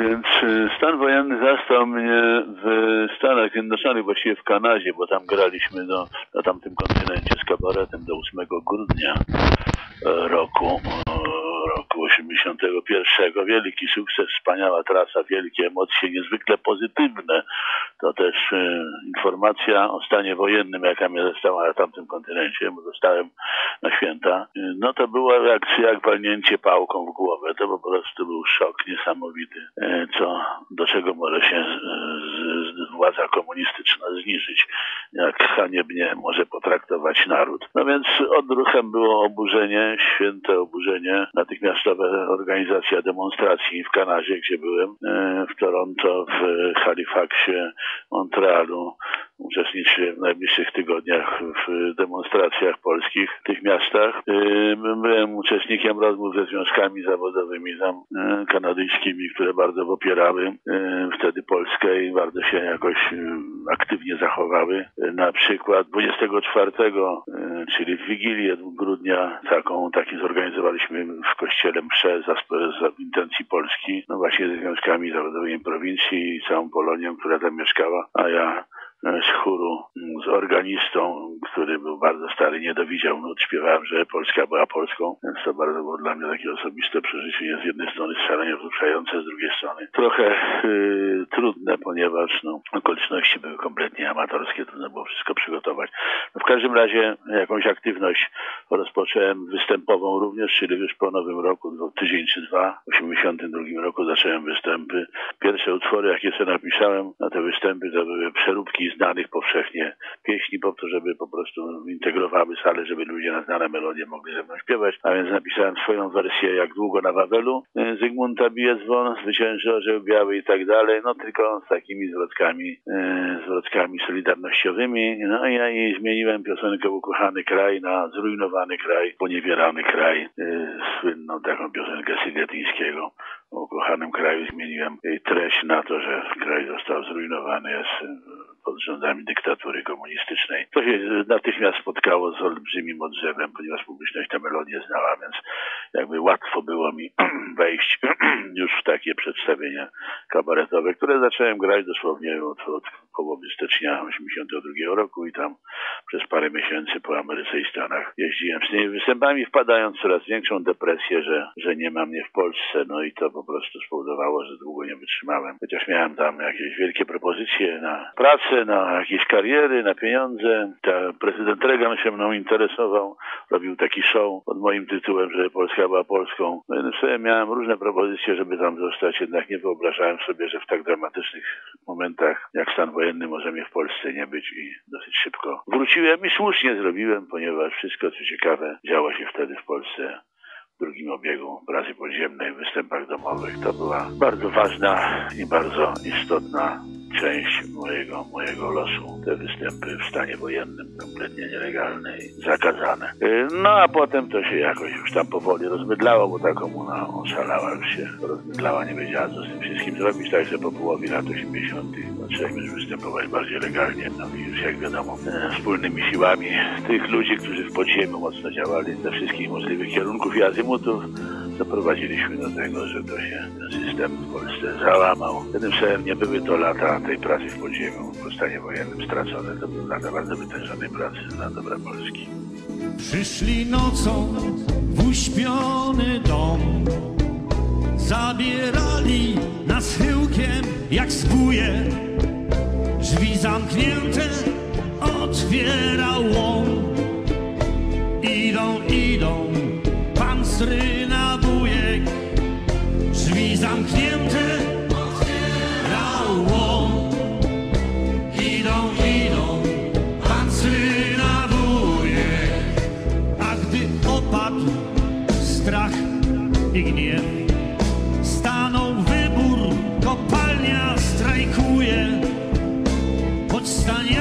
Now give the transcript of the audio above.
Więc y, stan wojenny zastał mnie w Stanach Zjednoczonych, właściwie w Kanadzie, bo tam graliśmy no, na tamtym kontynencie z kabaretem do 8 grudnia e, roku, roku 81. Wielki sukces, wspaniała trasa, wielkie emocje, niezwykle pozytywne. To też e, informacja o stanie wojennym, jaka mnie została na tamtym kontynencie, bo zostałem na święta. E, No to była reakcja jak walnięcie pałką w głowę. To po prostu był szok niesamowity, e, co, do czego może się z, z, władza komunistyczna zniżyć, jak haniebnie może więc odruchem było oburzenie, święte oburzenie, natychmiastowa organizacja demonstracji w Kanadzie, gdzie byłem, e, w Toronto, w Halifaxie, Montrealu. Uczestniczyłem w najbliższych tygodniach w demonstracjach polskich w tych miastach. E, Byłem uczestnikiem rozmów ze związkami zawodowymi tam e, kanadyjskimi, które bardzo popierały e, wtedy Polskę i bardzo się jakoś aktywnie zachowały. Na przykład 24, e, czyli w Wigilię grudnia, taką, taki zorganizowaliśmy w kościele mszę za, za intencji Polski, no właśnie ze związkami zawodowymi prowincji i całą Polonią, która tam mieszkała, a ja les juro. Z organistą, który był bardzo stary, nie dowidział nut, śpiewałem, że Polska była Polską, więc to bardzo było dla mnie takie osobiste przeżycie, z jednej strony szalenie wzruszające, z drugiej strony trochę y, trudne, ponieważ no, okoliczności były kompletnie amatorskie, trudno było wszystko przygotować. No, w każdym razie jakąś aktywność rozpocząłem występową również, czyli już po nowym roku, no, tydzień czy dwa, w 82 roku zacząłem występy. Pierwsze utwory, jakie sobie napisałem na te występy, to były przeróbki znanych powszechnie pieśni, po to, żeby po prostu integrowały salę, żeby ludzie na znane melodie mogli ze mną śpiewać. A więc napisałem swoją wersję Jak długo na Wawelu, e, Zygmunta bije dzwon, zwycięży orzeł biały i tak dalej, no tylko z takimi zwrotkami, e, zwrotkami solidarnościowymi. No i ja jej zmieniłem piosenkę Ukochany kraj na Zrujnowany kraj, Poniewierany kraj, e, słynną taką piosenkę Sygetyńskiego o ukochanym kraju zmieniłem treść na to, że kraj został zrujnowany jest pod rządami dyktatury komunistycznej. To się natychmiast spotkało z olbrzymim odzewem, ponieważ publiczność tę melodię znała, więc jakby łatwo było mi wejść już w takie przedstawienia kabaretowe, które zacząłem grać dosłownie od, od połowy stycznia 82 roku i tam przez parę miesięcy po Ameryce i Stanach jeździłem z tymi występami, wpadając w coraz większą depresję, że, że nie ma mnie w Polsce, no i to po prostu spowodowało, że długo nie wytrzymałem. Chociaż miałem tam jakieś wielkie propozycje na pracę, na jakieś kariery, na pieniądze. Ta prezydent Reagan się mną interesował, robił taki show pod moim tytułem, że Polska była Polską. No więc sobie miałem różne propozycje, żeby tam zostać, jednak nie wyobrażałem sobie, że w tak dramatycznych momentach jak stan wojenny może mnie w Polsce nie być i dosyć szybko wróciłem i słusznie zrobiłem, ponieważ wszystko co ciekawe działo się wtedy w Polsce w drugim obiegu pracy podziemnej, w występach domowych. To była bardzo ważna i bardzo istotna część mojego, mojego losu. Te występy w stanie wojennym, kompletnie nielegalne i zakazane. Yy, No a potem to się jakoś już tam powoli rozmydlało, bo ta komuna oszalała już się, rozmydlała, nie wiedziała co z tym wszystkim zrobić, także po połowie lat 80. zacząłem już występować bardziej legalnie, no i już jak wiadomo, e, wspólnymi siłami tych ludzi, którzy w podziemiu mocno działali ze wszystkich możliwych kierunków i azymutów, doprowadziliśmy do tego, że to się ten system w Polsce załamał. Jednym słowem nie były to lata tej pracy w podziemiu, w stanie wojennym stracone, to były lata bardzo wytężonej pracy na dobra Polski. Przyszli nocą w uśpiony dom. Zabierali nas chyłkiem jak zbóje. Drzwi zamknięte otwierał łom Idą, idą, pan stryna strach i gniew. Stanął wybór, kopalnia strajkuje, powstanie